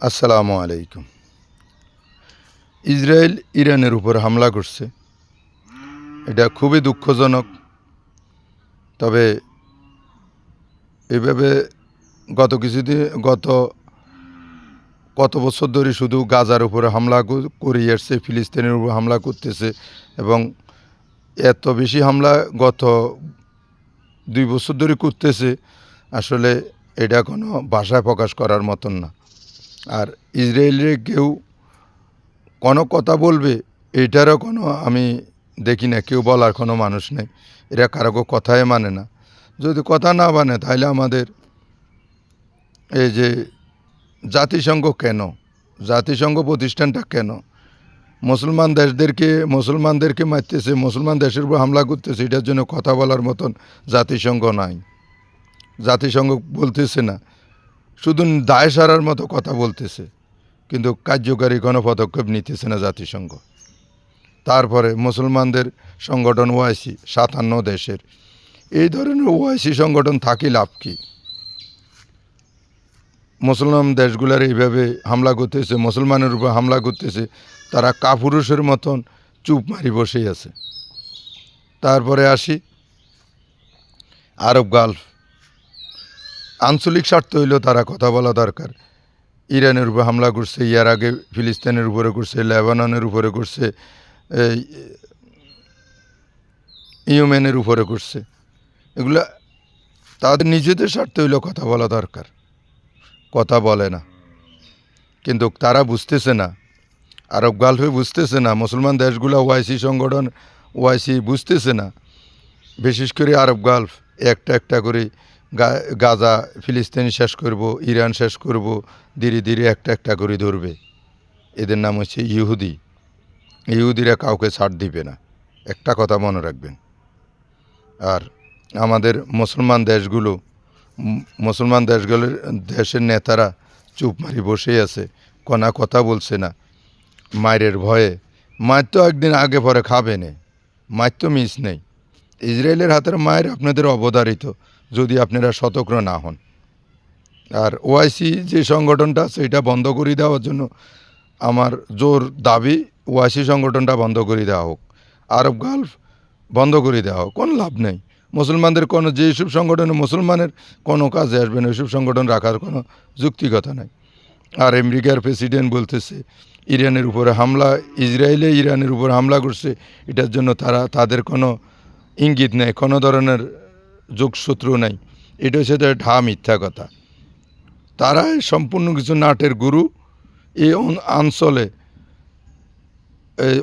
আসসালামু আলাইকুম। ইসরায়েল ইরানের উপর হামলা করছে। এটা খুবই দুঃখজনক। তবে এভাবে গত কিছুদিন, গত কত বছর ধরে শুধু গাজার উপরে হামলা কর- আসছে, ফিলিস্তিনের উপর হামলা করতেছে এবং এত বেশি হামলা গত দুই বছর ধরে করতেছে, আসলে এটা কোনো ভাষায় প্রকাশ করার মতন না। আর ইসরায়েলের কেউ কোনো কথা বলবে, এটারও কোনো আমি দেখি না, কেউ বলার কোনো মানুষ নেই। এরা কারও কথাই মানে না। যদি কথা না মানে তাহলে আমাদের এই যে জাতিসংঘ কেন? জাতিসংঘ প্রতিষ্ঠানটা কেন? মুসলমান দেশদেরকে, মুসলমানদেরকে মারতেছে, মুসলমান দেশের উপর হামলা করতেছে, এটার জন্য কথা বলার মতন জাতিসংঘ নাই। জাতিসংঘ বলতেছে না। শুধু দায় সারার মতো কথা বলতেছে, কিন্তু কার্যকারী কোনো পদক্ষেপ নিতেছে না জাতিসংঘ। তারপরে মুসলমানদের সংগঠন ওআইসি সাতান্ন দেশের। এই ধরনের ওআইসি সংগঠন থাকি লাভ কি? মুসলমান দেশগুলার এইভাবে হামলা করতেছে, মুসলমানের উপর হামলা করতেছে, তারা কাপুরুষের মতন চুপ মারি বসেই আছে। তারপরে আসি আরব গালফ। আঞ্চলিক স্বার্থ হইলেও তারা কথা বলা দরকার। ইরানের উপর হামলা করছে, ইয়ার আগে ফিলিস্তিনের উপরে করছে, লেবাননের উপরে করছে ইউমেনের উপরে করছে। এগুলা তাদের নিজেদের স্বার্থ হইলেও কথা বলা দরকার। কথা বলে না। কিন্তু তারা বুঝতেছে না। আরব গালফে বুঝতেছে না। মুসলমান দেশগুলো ওয়াইসি সংগঠন, ওয়াইসি বুঝতেছে না। বিশেষ করে আরব গালফ একটা একটা করে গাজা, ফিলিস্তিন শেষ করব, ইরান শেষ করব, ধীরে ধীরে একটা একটা করে ধরবে। এদের নাম হচ্ছে ইহুদি। ইহুদিরা কাউকে ছাড় দিবে না। একটা কথা মনে রাখবেন। আর আমাদের মুসলমান দেশগুলো মুসলমান দেশগুলোর দেশের নেতারা চুপ মারি বসেই আছে। কোনা কথা বলছে না। মায়ের ভয়ে। মায়ের তো একদিন আগে পরে খাবে নে। মায়ের তো মিস নেই। ইসরায়েলের হাতের মায়ের আপনাদের অবধারিত। যদি আপনারা সতর্ক না হন। আর ওআইসি যে সংগঠনটা এটা বন্ধ করে দেওয়ার জন্য আমার জোর দাবি ওআইসি সংগঠনটা বন্ধ করে দেওয়া হোক। আরব গালফ বন্ধ করে দেওয়া হোক। কোনো লাভ নেই। মুসলমানদের কোনো যেসব সংগঠনে মুসলমানের কোনো কাজে আসবে না ওইসব সংগঠন রাখার কোনো যুক্তিকতা নাই। আর আমেরিকার প্রেসিডেন্ট বলতেছে, ইরানের উপরে হামলা, ইসরায়েলে ইরানের উপর হামলা করছে, এটার জন্য তারা, তাদের কোনো ইঙ্গিত নেই। কোনো ধরনের যোগসূত্র নাই। এটা হচ্ছে ঢা মিথ্যা কথা। তারা সম্পূর্ণ কিছু নাটের গুরু। এই অঞ্চলে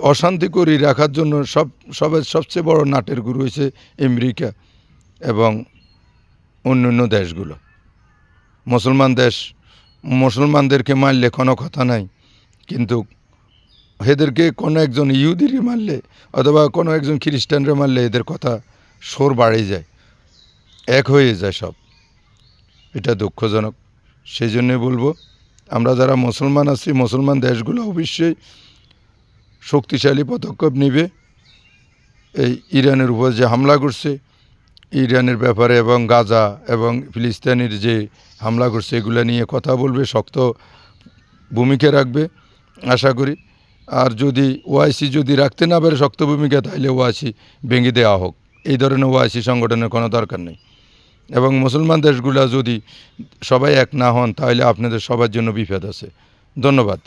অশান্তি করি রাখার জন্য সব সবের সবচেয়ে বড় নাটের গুরু হয়েছে আমেরিকা এবং অন্য অন্য দেশগুলো। মুসলমান দেশ মুসলমানদেরকে মারলে কোনো কথা নাই। কিন্তু এদেরকে কোনো একজন ইহুদিরে মারলে অথবা কোনো একজন খ্রিস্টানরে মারলে এদের কথা সোর বাড়ে যায়। এক হয়ে যায় সব। এটা দুঃখজনক। সেই জন্যে বলব, আমরা যারা মুসলমান আছি, মুসলমান দেশগুলো অবশ্যই শক্তিশালী পদক্ষেপ নিবে। এই ইরানের উপর যে হামলা করছে, ইরানের ব্যাপারে এবং গাজা এবং ফিলিস্তিনের যে হামলা করছে, এগুলো নিয়ে কথা বলবে, শক্ত ভূমিকা রাখবে, আশা করি। আর যদি ওআইসি যদি রাখতে না পারে শক্ত ভূমিকা, তাহলে ওআইসি ভেঙে দেওয়া হোক। এই ধরনের ওআইসি সংগঠনের কোনো দরকার নেই। এবং মুসলমান দেশগুলো যদি সবাই এক না হন, তাহলে আপনাদের সবার জন্য বিপদ আছে। ধন্যবাদ।